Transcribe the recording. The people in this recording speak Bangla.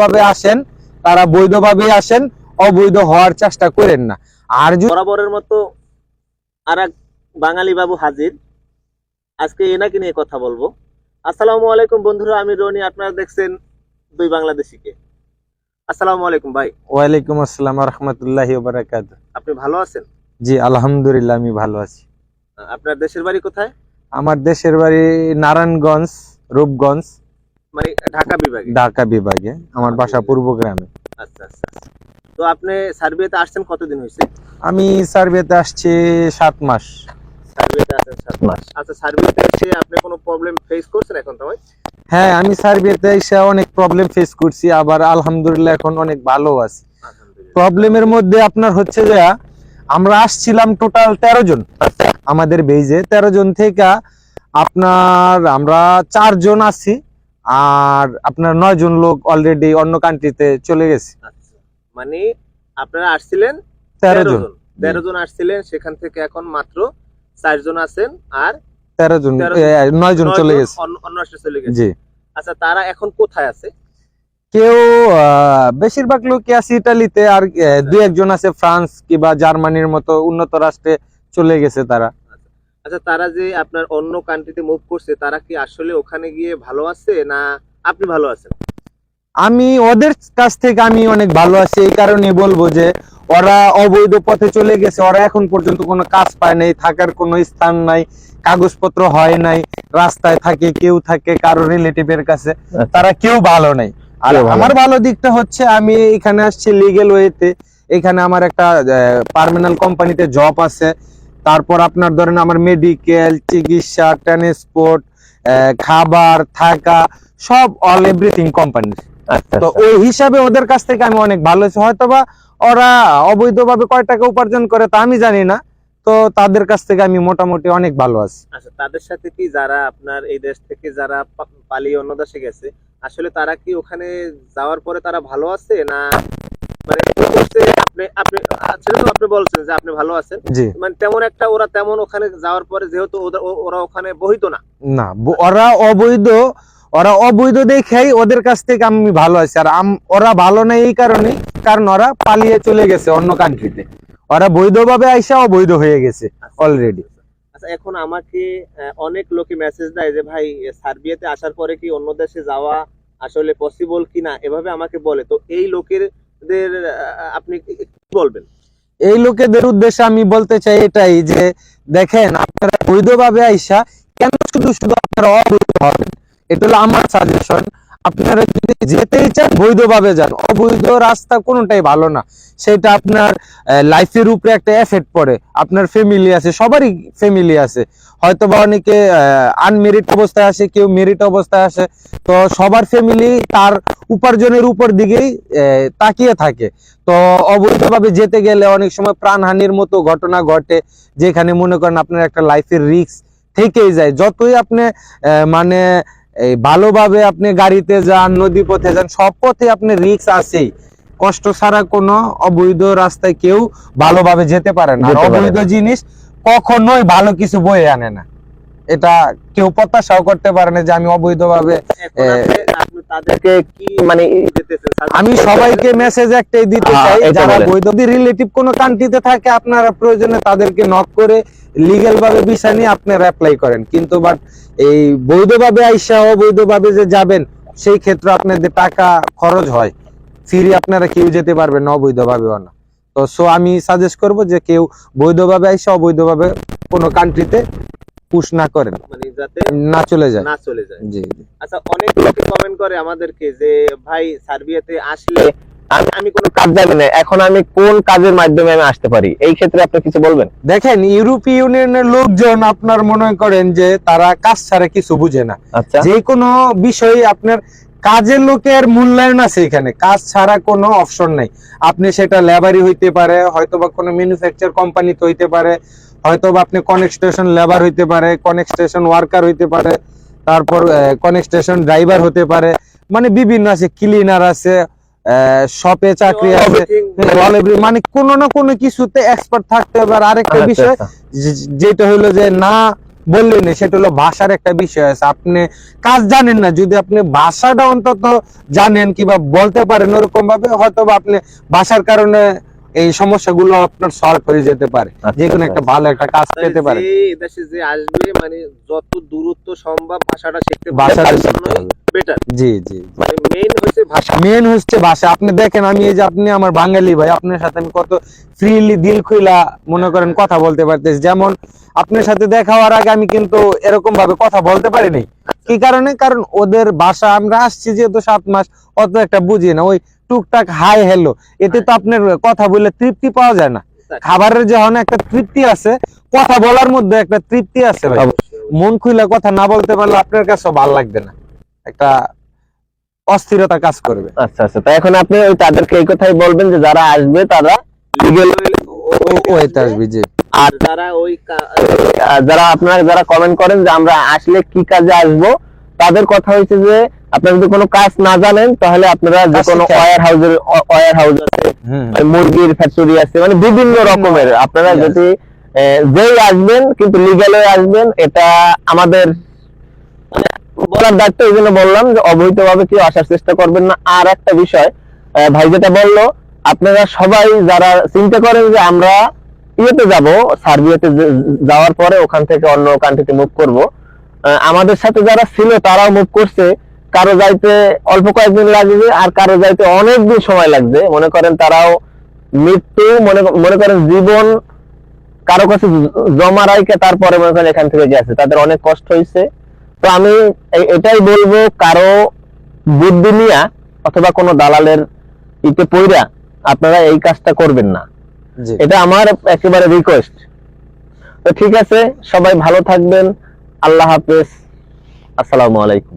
ভাবে আসেন তারা বৈধভাবে আসেন অবৈধ হওয়ার চেষ্টা করেন না। আর বরাবরের মতো আর এক বাঙালি বাবু হাজির আজকে এনাকে নিয়ে কথা বলব। আসসালামু আলাইকুম বন্ধুরা আমি রনি আপনারা দেখছেন দুই বাংলাদেশিকে। আসসালামু আলাইকুম ভাই। ওয়ালাইকুম আসসালাম রহমতুল্লাহ বারাকাত আপনি ভালো আছেন? জি আলহামদুলিল্লাহ আমি ভালো আছি। আপনার দেশের বাড়ি কোথায়? আমার দেশের বাড়ি নারায়ণগঞ্জ রূপগঞ্জ। মানে ঢাকা বিভাগে? ঢাকা বিভাগে আমার বাসা পূর্ব গ্রামে। আচ্ছা আচ্ছা আচ্ছা। তো আপনি সার্বিয়াতে আসছেন কতদিন হয়েছে? আমি সার্ভেতে আসছি সাত মাস। সার্বিয়াতে আসছেন সাত মাস। আচ্ছা সার্বিয়াতে এসে আপনি কোনো প্রবলেম ফেস করছেন এখন তোমায়? হ্যাঁ আমি এসে অনেক প্রবলেম ফেস করছি আবার আলহামদুলিল্লাহ এখন অনেক ভালো আছি। প্রবলেমের মধ্যে আপনার হচ্ছে যে আমরা আসছিলাম টোটাল তেরো জন। আমাদের বেজে তেরো জন থেকে আপনার আমরা চারজন আছি। আর আপনার নয় জন লোক অলরেডি অন্য কান্ট্রিতে চলে গেছে। আচ্ছা। মানে আপনারা আসছিলেন তেরো জন। জন। তেরো জন আসছিলেন সেখান থেকে এখন মাত্র চারজন আছেন আর তেরো জন নয় জন চলে গেছে। অন্য- চলে গেছে। জি। আচ্ছা তারা এখন কোথায় আছে? কেউ বেশিরভাগ লোকই আছে ইটালিতে আর আহ, দুই একজন আছে ফ্রান্স কিংবা জার্মানির মতো উন্নত রাষ্ট্রে চলে গেছে তারা। আচ্ছা তারা যে আপনার অন্য কান্ট্রিতে মুভ করছে তারা কি আসলে ওখানে গিয়ে ভালো আছে না আপনি ভালো আছেন? আমি ওদের কাছ থেকে আমি অনেক ভালো আছি এই কারণে বলব যে ওরা অবৈধ পথে চলে গেছে ওরা এখন পর্যন্ত কোনো কাজ পায় নাই থাকার কোনো স্থান নাই কাগজপত্র হয় নাই রাস্তায় থাকে কেউ থাকে কারও রিলেটিভের কাছে তারা কেউ ভালো নাই। আর ভালো আমার ভালো দিকটা হচ্ছে আমি এখানে আসছি লিগেল ওয়েতে এখানে আমার একটা পার্মানেন্ট কোম্পানিতে জব আছে তারপর আপনার ধরেন আমার মেডিকেল চিকিৎসা ট্রান্সপোর্ট খাবার থাকা সব অল এভরিথিং কোম্পানির আচ্ছা তো ওই হিসাবে ওদের কাছ থেকে আমি অনেক ভালো আছি। হয়তোবা ওরা অবৈধভাবে কয় টাকা উপার্জন করে তা আমি জানি না। তো তাদের কাছ থেকে আমি মোটামুটি অনেক ভালো আছি। আচ্ছা তাদের সাথে কি যারা আপনার এই দেশ থেকে যারা পালিয়ে অন্য দেশে গেছে আসলে তারা কি ওখানে যাওয়ার পরে তারা ভালো আছে না আপনি আপনি আচ্ছা তো আপনি বলছেন যে আপনি ভালো আছেন। মানে তেমন একটা ওরা তেমন ওখানে যাওয়ার পরে যেহেতু ওরা ওখানে বহিত না। না ওরা অবৈধ ওরা অবৈধ দেখেই ওদের কাছ থেকে আমি ভালো আছি। আর ওরা ভালো না এই কারণে কারণ ওরা পালিয়ে চলে গেছে অন্য কান্ট্রিতে ওরা বৈধভাবে আইসা অবৈধ হয়ে গেছে অলরেডি আচ্ছা এখন আমাকে অনেক লোকে মেসেজ দেয় যে ভাই সার্বিয়াতে আসার পরে কি অন্য দেশে যাওয়া আসলে পসিবল কিনা? এভাবে আমাকে বলে। তো এই লোকেদের আহ, আপনি বলবেন? এই লোকেদের উদ্দেশ্যে আমি বলতে চাই এটাই যে দেখেন আপনারা বৈধভাবে আইসা কেন শুধু শুধু আপনারা অবৈধ হবেন? এটা হলো আমার সাজেশন আপনারা যদি যেতেই চান, বৈধভাবে যান। অবৈধ রাস্তা কোনোটাই ভালো না। সেটা আপনার লাইফের উপরে একটা এফেক্ট পড়ে। আপনার ফ্যামিলি আছে, সবারই ফ্যামিলি আছে। হয়তো বা অনেকে আনমেরিট অবস্থায় আসে, কেউ মেরিট অবস্থায় আসে। তো সবার ফ্যামিলি তার উপার্জনের উপর দিকেই তাকিয়ে থাকে। তো অবৈধভাবে যেতে গেলে অনেক সময় প্রাণহানির মতো ঘটনা ঘটে, যেখানে মনে করেন আপনার একটা লাইফের রিস্ক থেকেই যায়। যতই আপনি মানে এই ভালোভাবে আপনি গাড়িতে যান নদী পথে যান সব পথে আপনি রিক্স আছেই। কষ্ট ছাড়া কোনো অবৈধ রাস্তায় কেউ ভালোভাবে যেতে পারে না। অবৈধ জিনিস কখনোই ভালো কিছু বয়ে আনে না। এটা কেউ প্রত্যাশাও করতে পারে না যে আমি অবৈধভাবে মানে আমি সবাইকে মেসেজ একটাই দিতে হ্যাঁ, চাই যারা বৈধ রিলেটিভ কোনো কান্ট্রিতে থাকে আপনারা প্রয়োজনে তাদেরকে নক করে লিগ্যাল ভাবে ভিসা নিয়ে আপনারা অ্যাপ্লাই করেন। কিন্তু বাট এই বৈধভাবে আইসা অবৈধভাবে যে যাবেন সেই ক্ষেত্রে আপনাদের টাকা খরচ হয়। ফিরে আপনারা কেউ যেতে পারবেন না অবৈধভাবেও না। তো সো আমি সাজেস্ট করব যে কেউ বৈধভাবে আইসা অবৈধভাবে কোনো কান্ট্রিতে পুশ না করেন মানে যাতে না চলে যায়। না চলে যায়। জি। আচ্ছা অনেক লোকে কমেন্ট করে আমাদেরকে যে ভাই সার্বিয়াতে আসলে আমি আমি কোনো কাজ জানি না। এখন আমি কোন কাজের মাধ্যমে আমি আসতে পারি? এই ক্ষেত্রে আপনি কিছু বলবেন? দেখেন ইউরোপীয় ইউনিয়নের লোকজন আপনার মনে করেন যে তারা কাজ ছাড়া কিছু বুঝে না। আচ্ছা। যে কোনো বিষয়ে আপনার কাজের লোকের মূল্যায়ন আছে এখানে। কাজ ছাড়া কোনো অপশন নাই। আপনি সেটা লেবারই হইতে পারে হয়তো বা কোনো ম্যানুফ্যাকচার কোম্পানিতে হইতে পারে হয়তো বা আপনি কনেকস্টেশন লেবার হইতে পারে কনেকস্টেশন ওয়ার্কার হইতে পারে তারপর কনেকস্টেশন ড্রাইভার হতে পারে মানে বিভিন্ন আছে ক্লিনার আছে শপে চাকরি আছে মানে কোনো না কোনো কিছুতে এক্সপার্ট থাকতে হবে। আর আরেকটা বিষয় যেটা হলো যে না বললেন সেটা হলো ভাষার একটা বিষয় আছে। আপনি কাজ জানেন না যদি আপনি ভাষাটা অন্তত জানেন কিংবা বলতে পারেন ওরকম ভাবে হয়তো বা আপনি ভাষার কারণে এই সমস্যাগুলো আপনার সলভ হয়ে যেতে পারে। আচ্ছা, যে কোনো একটা ভালো একটা কাজ পেতে পারে। এদেশে যে আসবে মানে যত দূরত্ব সম্ভব ভাষাটা শিখতে ভাষাটা শিখতে হবে। বেটার জি জি মানে মেইন হচ্ছে ভাষা। হচ্ছে ভাষা। আপনি দেখেন আমি এই যে আপনি আমার বাঙালি ভাই আপনার সাথে আমি কত ফ্রিলি দিল খুইলা মনে করেন কথা বলতে পারতেছি। যেমন আপনার সাথে দেখা হওয়ার আগে আমি কিন্তু এরকম ভাবে কথা বলতে পারিনি। কি কারণে? কারণ ওদের ভাষা আমরা আসছি যেহেতু সাত মাস অত একটা বুঝি না। ওই টুকটাক হাই হ্যালো এতে তো আপনার কথা বলে তৃপ্তি পাওয়া যায় না। খাবারের যে অনেক একটা তৃপ্তি আছে কথা বলার মধ্যে একটা তৃপ্তি আছে ভাই। মন খুলে কথা না বলতে পারলে আপনার কাছে ভালো লাগবে না। একটা অস্থিরতা কাজ করবে। আচ্ছা আচ্ছা। তাই এখন আপনি ওই তাদেরকে এই কথাই বলবেন যে যারা আসবে তারা আসবি জি। আর যারা ওই যারা আপনারা যারা কমেন্ট করেন যে আমরা আসলে কি কাজে আসব তাদের কথা হচ্ছে যে আপনারা যদি কোনো কাজ না জানেন তাহলে আপনারা যে কোনো ওয়ার হাউসের ওয়ার হাউস আছে মুরগির ফ্যাক্টরি আছে মানে বিভিন্ন রকমের। আপনারা যদি যেই আসবেন কিন্তু লিগালে আসবেন এটা আমাদের মানে বলার দায়িত্ব এই জন্য বললাম যে অবৈধভাবে কেউ আসার চেষ্টা করবেন না। আর একটা বিষয় ভাই যেটা বলল আপনারা সবাই যারা চিন্তা করেন যে আমরা ইয়েতে যাব সার্বিয়াতে যাওয়ার পরে ওখান থেকে অন্য কান্ট্রিতে মুভ করব আমাদের সাথে যারা ছিল তারাও মুভ করছে। কারও যাইতে অল্প কয়েকদিন লাগবে আর কারও যাইতে অনেক দিন সময় লাগবে। মনে করেন তারাও মৃত্যু মনে মনে করেন জীবন কারও কাছে জমা রাইকে তারপরে মনে করেন এখান থেকে গেছে। তাদের অনেক কষ্ট হয়েছে তো আমি এটাই বলব কারও বুদ্ধি নিয়া অথবা কোনো দালালের ইতে পইরা আপনারা এই কাজটা করবেন না। এটা আমার একেবারে রিকোয়েস্ট তো ঠিক আছে সবাই ভালো থাকবেন। আল্লাহ হাফেজ। আসসালামু আলাইকুম।